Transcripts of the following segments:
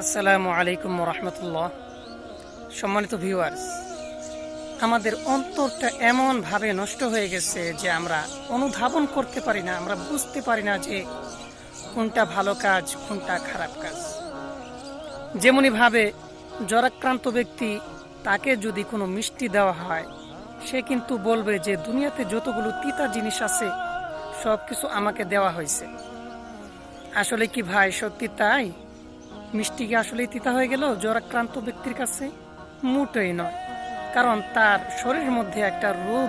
আসসালামু আলাইকুম রহমতুল্লাহ। সম্মানিত ভিউয়ার্স আমাদের অন্তরটা এমনভাবে নষ্ট হয়ে গেছে যে আমরা অনুধাবন করতে পারি না, আমরা বুঝতে পারি না যে কোনটা ভালো কাজ, কোনটা খারাপ কাজ। যেমনিভাবে জ্বরাক্রান্ত ব্যক্তি, তাকে যদি কোনো মিষ্টি দেওয়া হয়, সে কিন্তু বলবে যে দুনিয়াতে যতগুলো তিতা জিনিস আছে সব কিছু আমাকে দেওয়া হয়েছে। আসলে কি ভাই, সত্যি তাই? মিষ্টি কি আসলেই তিতা হয়ে গেল? জ্বরাক্রান্ত ব্যক্তির কাছে মোটেই নয়। কারণ তার শরীরের মধ্যে একটা রোগ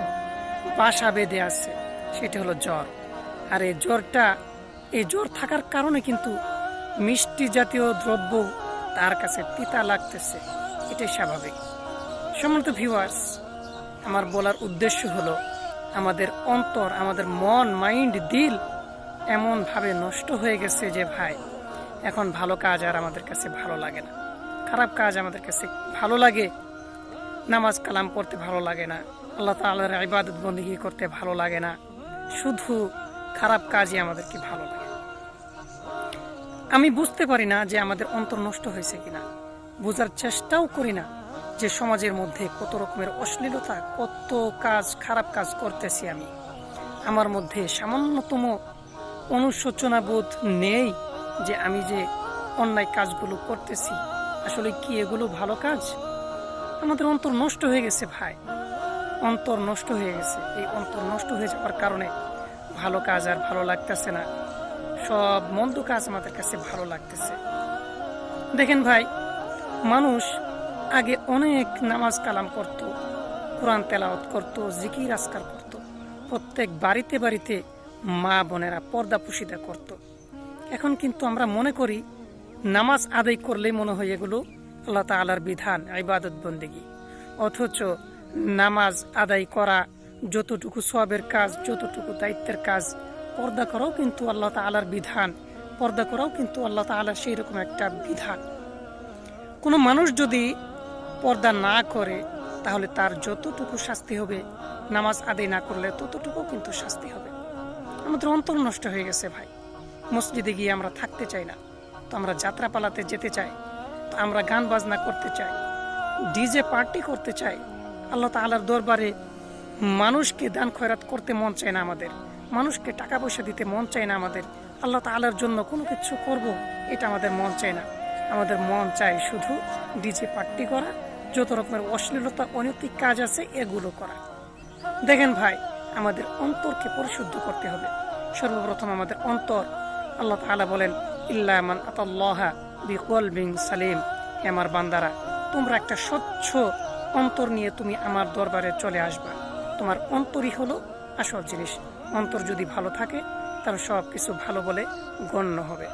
বাসা বেঁধে আছে, সেটা হলো জ্বর। আর এই জ্বরটা, এই জ্বর থাকার কারণে কিন্তু মিষ্টি জাতীয় দ্রব্য তার কাছে তিতা লাগতেছে। এটাই স্বাভাবিক। সম্মানিত ভিউয়ার্স আমার বলার উদ্দেশ্য হলো, আমাদের অন্তর, আমাদের মন, মাইন্ড, দিল এমনভাবে নষ্ট হয়ে গেছে যে ভাই এখন ভালো কাজ আর আমাদের কাছে ভালো লাগে না। খারাপ কাজ আমাদের কাছে ভালো লাগে, নামাজ কালাম পড়তে ভালো লাগে না, আল্লাহ তালার ইবাদত বন্দিগি করতে ভালো লাগে না, শুধু খারাপ কাজই আমাদেরকে ভালো লাগে। আমি বুঝতে পারি না যে আমাদের অন্তর নষ্ট হয়েছে কিনা। বোঝার চেষ্টাও করি না যে সমাজের মধ্যে কত রকমের অশ্লীলতা, কত কাজ, খারাপ কাজ করতেছি আমি। আমার মধ্যে সামান্যতম অনুশোচনা বোধ নেই। যে আমি যে অন্যায় কাজগুলো করতেছি, আসলে কি এগুলো ভালো কাজ? আমাদের অন্তর নষ্ট হয়ে গেছে ভাই। অন্তর নষ্ট হয়ে গেছে। এই অন্তর নষ্ট হয়ে যাওয়ার কারণে ভালো কাজ আর ভালো লাগতেছে না। সব মন্দ কাজ আমাদের কাছে ভালো লাগতেছে। দেখেন ভাই, মানুষ আগে অনেক নামাজ কালাম করত, কোরআন তেলাওয়াত করত, জিকির আজকার করত। প্রত্যেক বাড়িতে বাড়িতে মা বোনেরা পর্দা পুশিদা করত। এখন কিন্তু আমরা মনে করি নামাজ আদায় করলেই মনে হয় এগুলো আল্লাহ তালার বিধান, ইবাদত বন্দেগি। অথচ নামাজ আদায় করা, যতটুকু সবের কাজ, যতটুকু দায়িত্বের কাজ, পর্দা করাও কিন্তু আল্লাহ তালার বিধান, পর্দা করাও কিন্তু আল্লাহ তালার সেই রকম একটা বিধান। কোনো মানুষ যদি পর্দা না করে, তাহলে তার যতটুকু শাস্তি হবে, নামাজ আদায় না করলে ততটুকু কিন্তু শাস্তি হবে। আমাদের অন্তর নষ্ট হয়ে গেছে ভাই। মসজিদে গিয়ে আমরা থাকতে চাই না। তো আমরা যাত্রা পালাতে যেতে চাই, তো আমরা গান বাজনা করতে চাই, ডিজে পার্টি করতে চাই। আল্লাহ তালার দরবারে মানুষকে দান খয়রাত করতে মন চায় না আমাদের, মানুষকে টাকা পয়সা দিতে মন চায় না আমাদের। আল্লাহ তালার জন্য কোনো কিছু করব, এটা আমাদের মন চায় না। আমাদের মন চায় শুধু ডিজে পার্টি করা, যত রকমের অশ্লীলতা, অনৈতিক কাজ আছে, এগুলো করা। দেখেন ভাই, আমাদের অন্তরকে পরিশুদ্ধ করতে হবে। সর্বপ্রথম আমাদের অন্তর আল্লাহ তালা বলেন ইল্লামান আতাল্লাহা বিকলবিং সালিম। হে আমার বান্দারা, তোমরা একটা স্বচ্ছ অন্তর নিয়ে তুমি আমার দরবারে চলে আসবা। তোমার অন্তরই হলো আসল জিনিস। অন্তর যদি ভালো থাকে, তাহলে সব কিছু ভালো বলে গণ্য হবে।